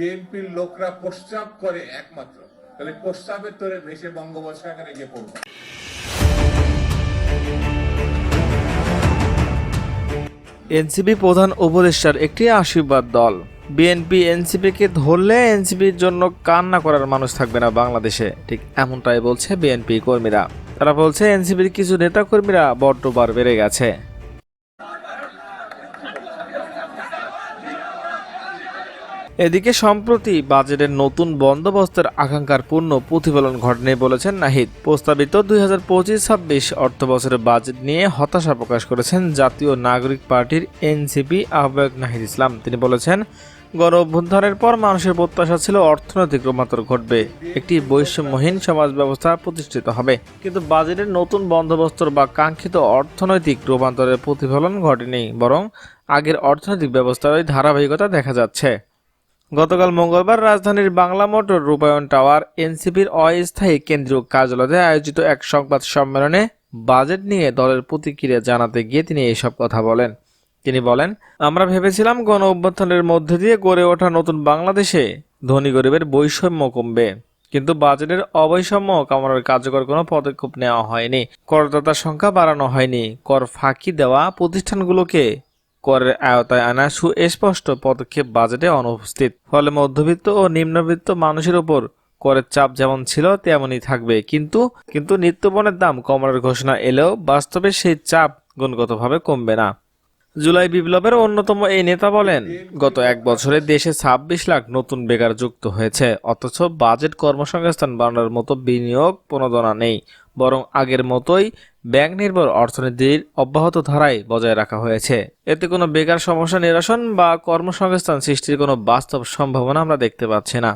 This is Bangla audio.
বিএনপির লোকরা প্রস্তাব করে একমাত্র। তাহলে প্রস্তাবের তোরে ভেসে বঙ্গোপসাগরে গিয়ে পড়বে। এনসিপি প্রধান উপদেষ্টার একটি আশীর্বাদ দল। বিএনপি এনসিপিকে ধরলে এনসিপির জন্য কান্না করার মানুষ থাকবে না বাংলাদেশে। ঠিক এমনটাই বলছে বিএনপি কর্মীরা। তারা বলছে, এনসিপির কিছু নেতা কর্মীরা বড্ডবার বেড়ে গেছে। এদিকে সম্প্রতি বাজেটের নতুন বন্দোবস্তের আকাঙ্ক্ষার পূর্ণ প্রতিফলন ঘটেনি বলেছেন নাহিদ। প্রস্তাবিত দুই হাজার পঁচিশ ছাব্বিশ অর্থ বছরের বাজেট নিয়ে হতাশা প্রকাশ করেছেন জাতীয় নাগরিক পার্টির এনসিপি আহ্বায়ক নাহিদ ইসলাম। তিনি বলেছেন, গণ অভ্যুত্থানের পর মানুষের প্রত্যাশা ছিল অর্থনৈতিক রূপান্তর ঘটবে, একটি বৈষম্যহীন সমাজ ব্যবস্থা প্রতিষ্ঠিত হবে। কিন্তু বাজেটের নতুন বন্দোবস্তর বা কাঙ্ক্ষিত অর্থনৈতিক রূপান্তরের প্রতিফলন ঘটেনি, বরং আগের অর্থনৈতিক ব্যবস্থার ধারাবাহিকতা দেখা যাচ্ছে। গতকাল মঙ্গলবার রাজধানীর বাংলা মোটর রূপায়ণ টাওয়ার এনসিপির অস্থায়ী কেন্দ্রীয় কার্যালয়ে আয়োজিত এক সংবাদ সম্মেলনে বাজেট নিয়ে দলের প্রতিক্রিয়া জানাতে গিয়ে তিনি এইসব কথা বলেন। তিনি বলেন, আমরা ভেবেছিলাম গণ অভ্যর্থনের মধ্যে দিয়ে গড়ে ওঠা নতুন বাংলাদেশে ধনী গরিবের বৈষম্য কমবে, কিন্তু বাজেটের অবৈষম্য কামড়ার কার্যকর কোনো পদক্ষেপ নেওয়া হয়নি। করদাতার সংখ্যা বাড়ানো হয়নি। কর ফাঁকি দেওয়া প্রতিষ্ঠানগুলোকে করের আওতায় আনা সুস্পষ্ট পদক্ষেপ বাজেটে অনুপস্থিত। ফলে মধ্যবিত্ত ও নিম্নবিত্ত মানুষের উপর করের চাপ যেমন ছিল, তেমনই থাকবে। কিন্তু কিন্তু নিত্যপণের দাম কমানোর ঘোষণা এলেও বাস্তবে সেই চাপ গুণগতভাবে কমবে না। জুলাই বিপ্লবের অন্যতম এই নেতা বলেন, গত এক বছরে দেশে ছাব্বিশ লাখ নতুন বেকার যুক্ত হয়েছে, অথচ বাজেট কর্মসংস্থান বাড়ানোর মতো বিনিয়োগ প্রণোদনা নেই, বরং আগের মতোই ব্যাংক নির্ভর অর্থনীতির অব্যাহত ধারাই বজায় রাখা হয়েছে। এতে কোনো বেকার সমস্যা নিরসন বা কর্মসংস্থান সৃষ্টির কোনো বাস্তব সম্ভাবনা আমরা দেখতে পাচ্ছি না।